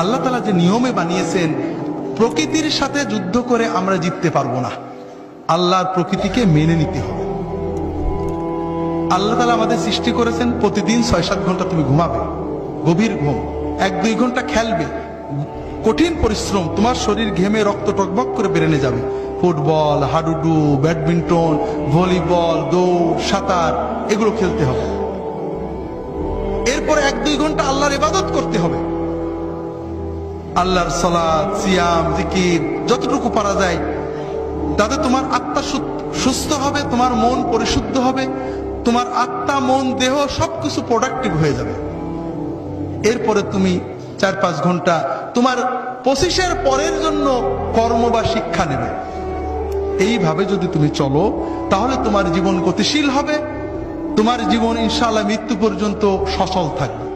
আল্লাহ তালা যে নিয়মে বানিয়েছেন, প্রকৃতির সাথে যুদ্ধ করে আমরা জিততে পারব না। আল্লাহর প্রকৃতিকে মেনে নিতে হবে। আল্লাহ তালা আমাদের সৃষ্টি করেছেন, প্রতিদিন ছয় সাত ঘণ্টা তুমি ঘুমাবে, গভীর ঘুম। এক, দুই ঘণ্টা খেলবে, কঠিন পরিশ্রম, তোমার শরীর ঘেমে রক্ত টকবক করে বেরেনে যাবে। ফুটবল, হাডুডু, ব্যাডমিন্টন, ভলিবল, দৌড়, সাঁতার, এগুলো খেলতে হবে। এরপর এক, দুই ঘণ্টা আল্লাহর ইবাদত করতে আল্লাহর সলাদ সিয়াম, জিকির, যতটুকু পারা যায়, তাতে তোমার আত্মা সুস্থ হবে, তোমার মন পরিশুদ্ধ হবে, তোমার আত্মা, মন, দেহ সবকিছু প্রোডাক্টিভ হয়ে যাবে। এরপরে তুমি চার পাঁচ ঘণ্টা তোমার পঁচিশের পরের জন্য কর্ম বা শিক্ষা নেবে। এইভাবে যদি তুমি চলো, তাহলে তোমার জীবন গতিশীল হবে, তোমার জীবন ইনশাআল্লাহ মৃত্যু পর্যন্ত সচল থাকবে।